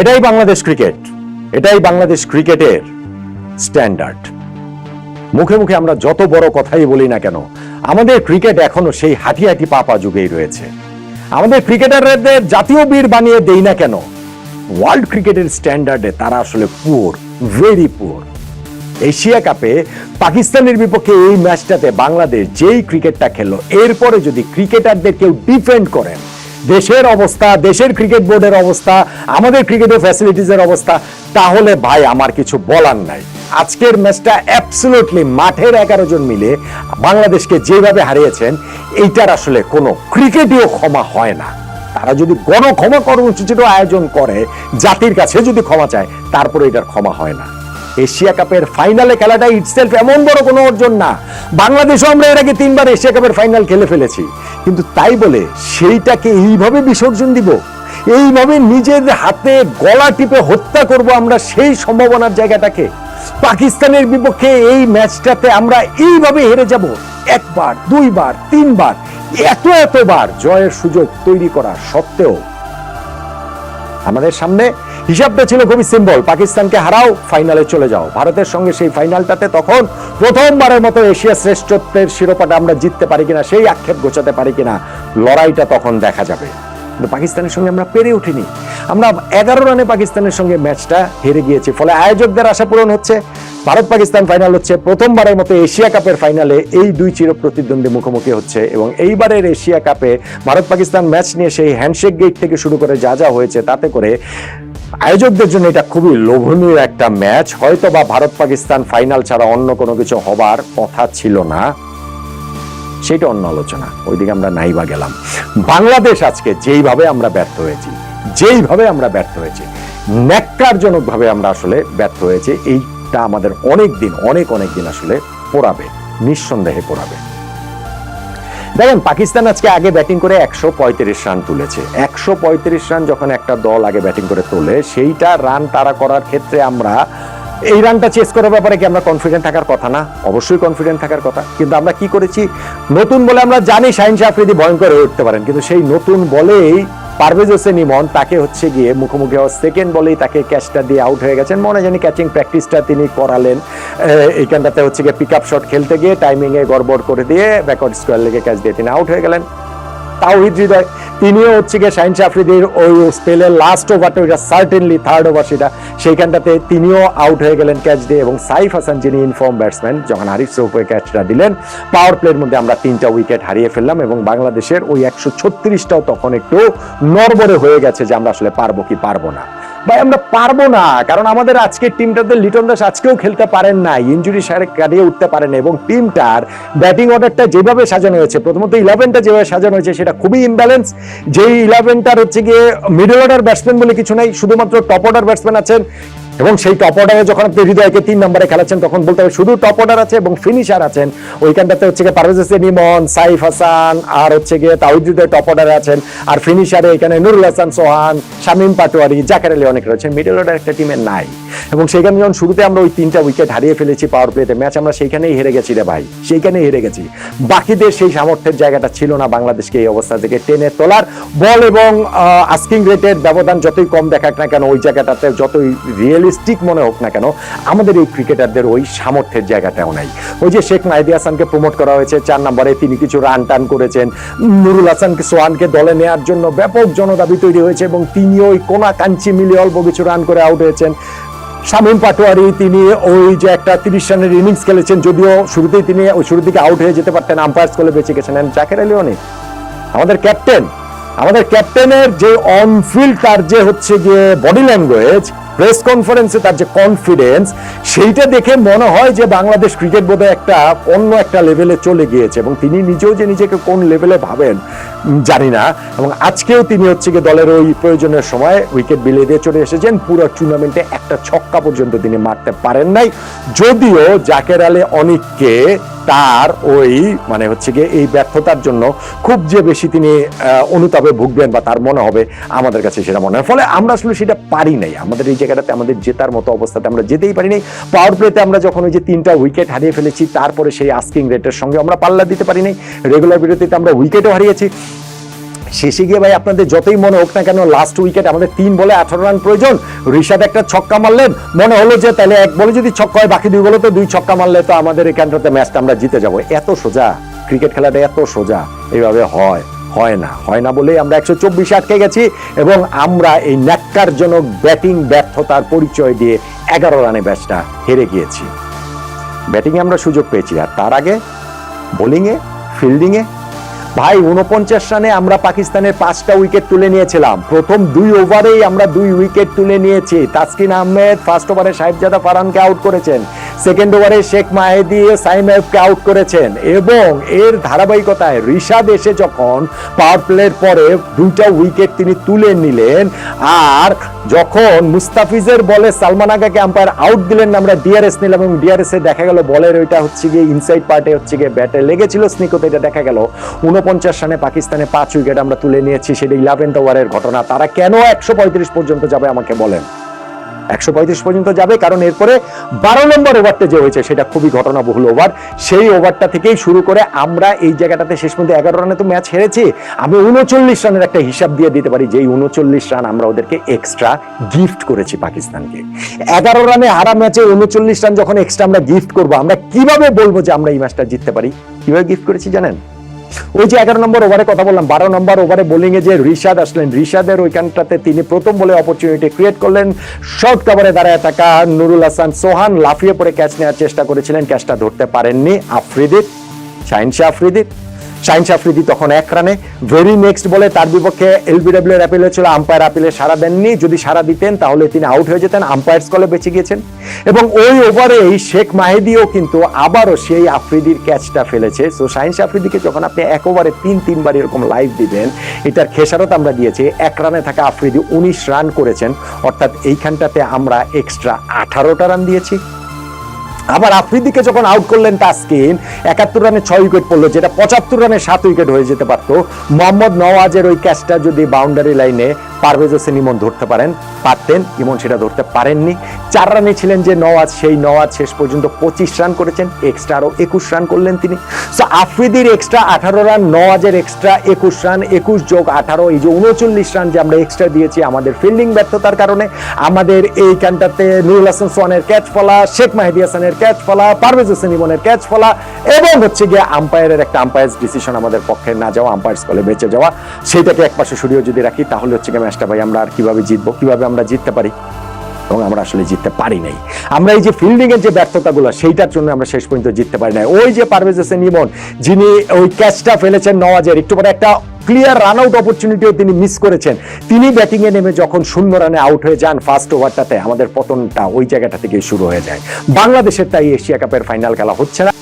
এটাই বাংলাদেশ ক্রিকেট এটাই বাংলাদেশ ক্রিকেটের স্ট্যান্ডার্ড মুখে মুখে আমরা যত বড় কথাই বলি না কেন, আমাদের ক্রিকেট এখনও সেই হাঁটি হাঁটি পাপা যুগেই রয়েছে। আমাদের ক্রিকেটারদের জাতীয় বীর বানিয়ে দেই না কেন ওয়ার্ল্ড ক্রিকেটের স্ট্যান্ডার্ডে তারা আসলে পুয়ার ভেরি পুয়ার এশিয়া কাপে পাকিস্তানের বিপক্ষে এই ম্যাচটাতে বাংলাদেশ যেই ক্রিকেটটা খেললো, এরপরে যদি ক্রিকেটারদের কেউ ডিফেন্ড করেন দেশের অবস্থা, দেশের ক্রিকেট বোর্ডের অবস্থা, আমাদের ক্রিকেটের ফ্যাসিলিটিসের অবস্থা, তাহলে ভাই আমার কিছু বলার নাই। আজকের ম্যাচটা অ্যাবসলুটলি মাঠের এগারো জন মিলে বাংলাদেশকে যেভাবে হারিয়েছেন, এইটার আসলে কোনো ক্রিকেটীয় ক্ষমা হয় না। তারা যদি গণ ক্ষমা কর্মসূচিরও আয়োজন করে, জাতির কাছে যদি ক্ষমা চায়, তারপরে এটার ক্ষমা হয় না। এশিয়া কাপের ফাইনালে খেলাটা ইটসেলফ এমন বড় কোনো অর্জন না। বাংলাদেশও আমরা এর আগে তিনবার এশিয়া কাপের ফাইনাল খেলে ফেলেছি। কিন্তু তাই বলে সেইটাকে এইভাবে বিসর্জন দিব? এইভাবে নিজের হাতে গলা টিপে হত্যা করব আমরা সেই সম্ভাবনার জায়গাটাকে? পাকিস্তানের বিপক্ষে এই ম্যাচটাতে আমরা এইভাবে হেরে যাব? একবার, দুইবার, তিনবার, এত, এতবার জয়ের সুযোগ তৈরি করা সত্ত্বেও আমাদের সামনে হিসাবটা ছিল খুবই সিম্বল পাকিস্তানকে হারাও ফাইনালে চলে যাও। ভারতের সঙ্গে সেই ফাইনালটাতে তখন প্রথমবারের মতো এশিয়া শ্রেষ্ঠত্বের শিরোপাটা আমরা জিততে পারি কিনা, সেই আক্ষেপ গোছাতে পারি কিনা, লড়াইটা তখন দেখা যাবে। কিন্তু পাকিস্তানের সঙ্গে আমরা পেরে উঠিনি। আমরা এগারো রানে পাকিস্তানের সঙ্গে ম্যাচটা হেরে গিয়েছি। ফলে আয়োজকদের আশা পূরণ হচ্ছে। ভারত পাকিস্তান ফাইনাল হচ্ছে। প্রথমবারের মতো এশিয়া কাপের ফাইনালে এই দুই চির প্রতিদ্বন্দ্বী মুখোমুখি হচ্ছে এবং এইবারের এশিয়া কাপে ভারত পাকিস্তান ম্যাচ নিয়ে সেই হ্যান্ডশেক গেট থেকে শুরু করে যা যা হয়েছে, তাতে করে আয়োজকদের জন্য এটা খুবই লোভনীয় একটা ম্যাচ। হয়তো বা ভারত পাকিস্তান ফাইনাল ছাড়া অন্য কোনো কিছু হবার কথা ছিল না। সেটা অন্য আলোচনা। ওইদিকে আমরা নাই বা গেলাম। বাংলাদেশ আজকে যেইভাবে আমরা ব্যর্থ হয়েছি, যেইভাবে আমরা ব্যর্থ হয়েছি ন্যাক্কারজনক ভাবে আমরা আসলে ব্যর্থ হয়েছি, এইটা আমাদের অনেক দিন অনেক অনেক দিন আসলে পোড়াবে, নিঃসন্দেহে পোড়াবে। দেখেন, পাকিস্তান আজকে আগে ব্যাটিং করে একশো পঁয়ত্রিশ রান তুলেছে। একশো পঁয়ত্রিশ রান যখন একটা দল আগে ব্যাটিং করে তোলে, সেইটা রান তারা করার ক্ষেত্রে আমরা, এই রানটা চেস করার ব্যাপারে কি আমরা কনফিডেন্ট থাকার কথা না? অবশ্যই কনফিডেন্ট থাকার কথা। কিন্তু আমরা কি করেছি? নতুন বলে আমরা জানি শাহিন শাহ আফ্রিদি ভয়ঙ্কর হয়ে উঠতে পারেন, কিন্তু সেই নতুন বলেই পারভেজ হোসেন ইমন তাকে হচ্ছে গিয়ে মুখোমুখি হওয়ার সেকেন্ড বলেই তাকে ক্যাচটা দিয়ে আউট হয়ে গেছেন। মনে জানি ক্যাচিং প্র্যাকটিসটা তিনি করালেন। এইখানটাতে হচ্ছে গিয়ে পিক আপ শট খেলতে গিয়ে টাইমিংয়ে গড়বড় করে দিয়ে ব্যাকওয়ার্ড স্কোয়ার লেগে ক্যাচ দিয়ে তিনি আউট হয়ে গেলেন। তাওহিদ হৃদয়, তিনিও হচ্ছে গিয়ে শাহিন আফ্রিদির ওই স্পেলের লাস্ট ওভারটা ওইটা সার্টেনলি থার্ড ওভার সেটা, সেইখানটাতে তিনিও আউট হয়ে গেলেন ক্যাচ দিয়ে এবং সাইফ হাসান যিনি ইনফর্ম ব্যাটসম্যান যখন হারিফ সৌফে ক্যাচটা দিলেন পাওয়ার প্লের মধ্যে আমরা তিনটা উইকেট হারিয়ে ফেললাম এবং বাংলাদেশের ওই একশো ছত্রিশটাও তখন একটু নরবরে হয়ে গেছে যে আমরা আসলে পারব কি পারব না। ভাই, আমরা পারব না, কারণ আমাদের আজকের টিমটাতে লিটন দাস আজকেও খেলতে পারেন না ইঞ্জুরি সারে কাটিয়ে উঠতে পারেন এবং টিমটার ব্যাটিং অর্ডারটা যেভাবে সাজানো হয়েছে, প্রথমত ইলেভেনটা যেভাবে সাজানো হয়েছে, সেটা খুবই ইমব্যালেন্স যেই ইলেভেনটার হচ্ছে গিয়ে মিডল অর্ডার ব্যাটসম্যান বলে কিছু নাই, শুধুমাত্র টপ অর্ডার ব্যাটসম্যান আছেন এবং সেই টপ অর্ডারে যখন আপনি হৃদয়কে তিন নম্বরে খেলাচ্ছেন, তখন বলতে হবে শুধু টপ অর্ডার আছে এবং ফিনিশার আছেন। ওইখানটাতে হচ্ছে গিয়ে পারভেজ হোসেন ইমন সাইফ হাসান আর হচ্ছে গিয়ে তাহিদ টপ অর্ডারে আছেন। আর ফিনিশারে এখানে নুরুল হাসান, সোহান, শামীম পাটোয়ারি, জাকের আলী অনেক রয়েছেন। মিডল অর্ডার একটা টিমের নাই। এবং সেইখানে যখন শুরুতে আমরা ওই তিনটা উইকেট হারিয়ে ফেলেছি পাওয়ার প্লেতে ম্যাচ আমরা সেইখানেই হেরে গেছি রে ভাই। সেইখানেই হেরে গেছি। বাকিদের সেই সামর্থ্যের জায়গাটা ছিল না বাংলাদেশকে এই অবস্থা থেকে টেনে তোলার। বল এবং আস্কিং রেটের ব্যবধান যতই কম দেখাক না কেন, ওই জায়গাটাতে যতই রিয়েলিস্টিক মনে হোক না কেন, আমাদের এই ক্রিকেটারদের ওই সামর্থ্যের জায়গাটাও নাই। ওই যে শেখ মাহিদি হাসানকে প্রমোট করা হয়েছে, চার নম্বরে তিনি কিছু রান টান করেছেন, নুরুল হাসানকে সোহানকে দলে নেওয়ার জন্য ব্যাপক জনদাবি তৈরি হয়েছে এবং তিনি ওই কোনা কাঞ্চি মিলিয়ে অল্প কিছু রান করে আউট হয়েছেন। শামীম পাটোয়ারি তিনি ওই যে একটা তিরিশ রানের ইনিংস খেলেছেন, যদিও শুরুতেই তিনি ওই শুরুর দিকে আউট হয়ে যেতে পারতেন আম্পায়ার্স করে বেঁচে গেছেন জাকের আলী অনেক আমাদের ক্যাপ্টেন আমাদের ক্যাপ্টেনের যে অনফিল্ড তার যে হচ্ছে গিয়ে বডি ল্যাঙ্গুয়েজ প্রেস কনফারেন্সে তার যে কনফিডেন্স সেইটা দেখে মনে হয় যে বাংলাদেশ ক্রিকেট বোধহয় একটা অন্য একটা লেভেলে চলে গিয়েছে এবং তিনি নিজেও যে নিজেকে কোন লেভেলে ভাবেন জানি না। এবং আজকেও তিনি হচ্ছে গিয়ে দলের ওই প্রয়োজনের সময় উইকেট বিলিয়ে দিয়ে চলে এসেছেন। পুরো টুর্নামেন্টে একটা ছক্কা পর্যন্ত তিনি মারতে পারেন নাই। যদিও জাকের আলী অনিককে তার ওই মানে হচ্ছে গিয়ে এই ব্যর্থতার জন্য খুব যে বেশি তিনি অনুতাপে ভুগবেন বা তার মনে হবে, আমাদের কাছে সেটা মনে হয়। ফলে আমরা আসলে সেটা পারি নাই। আমাদের এই জায়গাটাতে, আমাদের জেতার মতো অবস্থাতে আমরা যেতেই পারি নাই। পাওয়ার প্লেতে আমরা যখন ওই যে তিনটা উইকেট হারিয়ে ফেলেছি, তারপরে সেই আস্কিং রেটের সঙ্গে আমরা পাল্লা দিতে পারি নাই। রেগুলার বিরতিতে আমরা উইকেটও হারিয়েছি। শেষে গিয়ে ভাই আপনাদের যতই মনে হোক না কেন লাস্ট উইকেট আমাদের তিন বলে আঠারো রান প্রয়োজন। ঋষাদ একটা ছক্কা মারলেন। মনে হলো যে তাহলে এক বলে যদি ছক্কা হয়, বাকি দুই বলে তো দুই ছক্কা মারলে তো আমাদের এখানটাতে ম্যাচটা আমরা জিতে যাব। এত সোজা। ক্রিকেট খেলাটা এত সোজা। এইভাবে হয় হয় না। হয় না বলেই আমরা একশো চব্বিশে আটকে গেছি এবং আমরা এই ন্যাক্কারজনক ব্যাটিং ব্যর্থতার পরিচয় দিয়ে এগারো রানে ম্যাচটা হেরে গিয়েছি। ব্যাটিংয়ে আমরা সুযোগ পেয়েছি। আর তার আগে বোলিংয়ে ফিল্ডিংয়ে ভাই, উনপঞ্চাশ রানে আমরা পাকিস্তানের পাঁচটা উইকেট তুলে নিয়েছিলাম। প্রথম দুই ওভারেই আমরা দুই উইকেট তুলে নিয়েছি। তাসকিন আহমেদ ফার্স্ট ওভারে সাহেবজাদা ফারানকে আউট করেছেন। সেকেন্ড ওভারে শেখ মাহেদি সাইমেবকে আউট করেছেন। এবং এর ধারাবাহিকতায় ঋষাদ এসে যখন পাওয়ার প্লের পরে দুইটা উইকেট তিনি তুলে নিলেন, আর যখন মুস্তাফিজের বলে সালমান আগাকে আম্পায়ার আউট দিলেন, আমরা ডিআরএস নিলাম এবং ডিআরএস এ দেখা গেল বলের ওইটা হচ্ছে গিয়ে ইনসাইড পার্টে হচ্ছে গিয়ে ব্যাটে লেগেছিল স্নিকতে এটা দেখা গেল। উনপঞ্চাশ রানে পাকিস্তানে পাঁচ উইকেট আমরা তুলে নিয়েছি, সেটা ইলেভেন্থ ওভারের ঘটনা। তারা কেন একশো পঁয়ত্রিশ পর্যন্ত যাবে আমাকে বলেন? একশো পঁয়ত্রিশ পর্যন্ত যাবে, কারণ এরপরে বারো নম্বর ওভারটা যে হয়েছে, সেটা খুবই ঘটনাবহুল ওভার। সেই ওভারটা থেকেই শুরু করে আমরা এই জায়গাটাতে শেষ পর্যন্ত এগারো রানে তো ম্যাচ হেরেছি। আমি উনচল্লিশ রানের একটা হিসাব দিয়ে দিতে পারি যেই উনচল্লিশ রান আমরা ওদেরকে এক্সট্রা গিফট করেছি পাকিস্তানকে। এগারো রানে হারা ম্যাচে উনচল্লিশ রান যখন এক্সট্রা আমরা গিফট করব, আমরা কীভাবে বলব যে আমরা এই ম্যাচটা জিততে পারি? কীভাবে গিফট করেছি জানেন? ওই যে এগারো নম্বর ওভারে কথা বললাম, বারো নম্বর ওভারে বোলিংয়ে যে ঋষাদ আসলেন ঋষাদের ওইখানটাতে তিনি প্রথম বলে অপরচুনিটি ক্রিয়েট করলেন। শর্ট কভারে দাঁড়ায় থাকা নুরুল হাসান সোহান, লাফিয়ে পরে ক্যাচ নেওয়ার চেষ্টা করেছিলেন ক্যাচটা ধরতে পারেননি আফ্রিদিত শাহিন শাহ আফ্রিদির। শাহ আফ্রিদি তখন এক রানে। ভেরি নেক্সট বলে তার বিপক্ষে এলবিডব্লিউ এর অ্যাপিল হয়েছিল আম্পায়ার আপিলে সারা দেননি। যদি সারা দিতেন, তাহলে তিনি আউট হয়ে যেতেন আম্পায়ার্স কলে বেঁচে গিয়েছেন। এবং ওই ওভারেই শেখ মাহেদিও কিন্তু আবারও সেই আফ্রিদির ক্যাচটা ফেলেছে। সো শাহ আফ্রিদিকে যখন আপনি এক ওভারে তিন তিনবার এরকম লাইভ দিবেন, এটার খেসারত আমরা দিয়েছি। এক রানে থাকা আফ্রিদি উনিশ রান করেছেন। অর্থাৎ এইখানটাতে আমরা এক্সট্রা আঠারোটা রান দিয়েছি। আবার আফ্রিদিকে যখন আউট করলেন তাসকিন, একাত্তর রানে ছয় উইকেট পড়ল, যেটা পঁচাত্তর রানে সাত উইকেট হয়ে যেতে পারতো। মোহাম্মদ নওয়াজের ওই ক্যাচটা যদি বাউন্ডারি লাইনে পারভেজ হোসেন ইমন ধরতে পারেন, পারতেন, ইমন সেটা ধরতে পারেননি। চার রানে ছিলেন যে নওয়াজ, সেই নওয়াজ শেষ পর্যন্ত পঁচিশ রান করেছেন এক্সট্রা আরও একুশ রান করলেন তিনি। সো আফ্রিদির এক্সট্রা আঠারো রান নওয়াজের এক্সট্রা একুশ রান একুশ যোগ আঠারো, এই যে উনচল্লিশ রান যে আমরা এক্সট্রা দিয়েছি, আমাদের ফিল্ডিং ব্যর্থতার কারণে, আমাদের এইখানটাতে নুরুল হাসান সোহানের ক্যাচ ফলা শেখ মাহিদি হাসানের ক্যাচ ফলা পারভেজ হোসেন ইমনের ক্যাচ ফলা এবং হচ্ছে গিয়ে আম্পায়ারের একটা আম্পায়ার ডিসিশন আমাদের পক্ষে না যাওয়া আম্পায়ার কলে বেঁচে যাওয়া, সেইটাকে একপাশে সরিয়ে যদি রাখি, তাহলে হচ্ছে গিয়ে ম্যাচটা ভাই আমরা আর কীভাবে জিতবো, কীভাবে আমরা জিততে পারি? এবং আমরা আসলে জিততে পারি নাই। আমরা এই যে ফিল্ডিং এর যে ব্যর্থতাগুলো, সেইটার জন্য আমরা শেষ পর্যন্ত জিততে পারি নাই। ওই যে পারভেজ হোসেন ইমন, যিনি ওই ক্যাচটা ফেলেছেন নওয়াজের, একটু পরে একটা ক্লিয়ার রান আউট অপরচুনিটিও তিনি মিস করেছেন। তিনি ব্যাটিংয়ে নেমে যখন শূন্য রানে আউট হয়ে যান ফার্স্ট ওভারটাতে আমাদের পতনটা ওই জায়গাটা থেকে শুরু হয়ে যায়। বাংলাদেশের তাই এশিয়া কাপের ফাইনাল খেলা হচ্ছে না।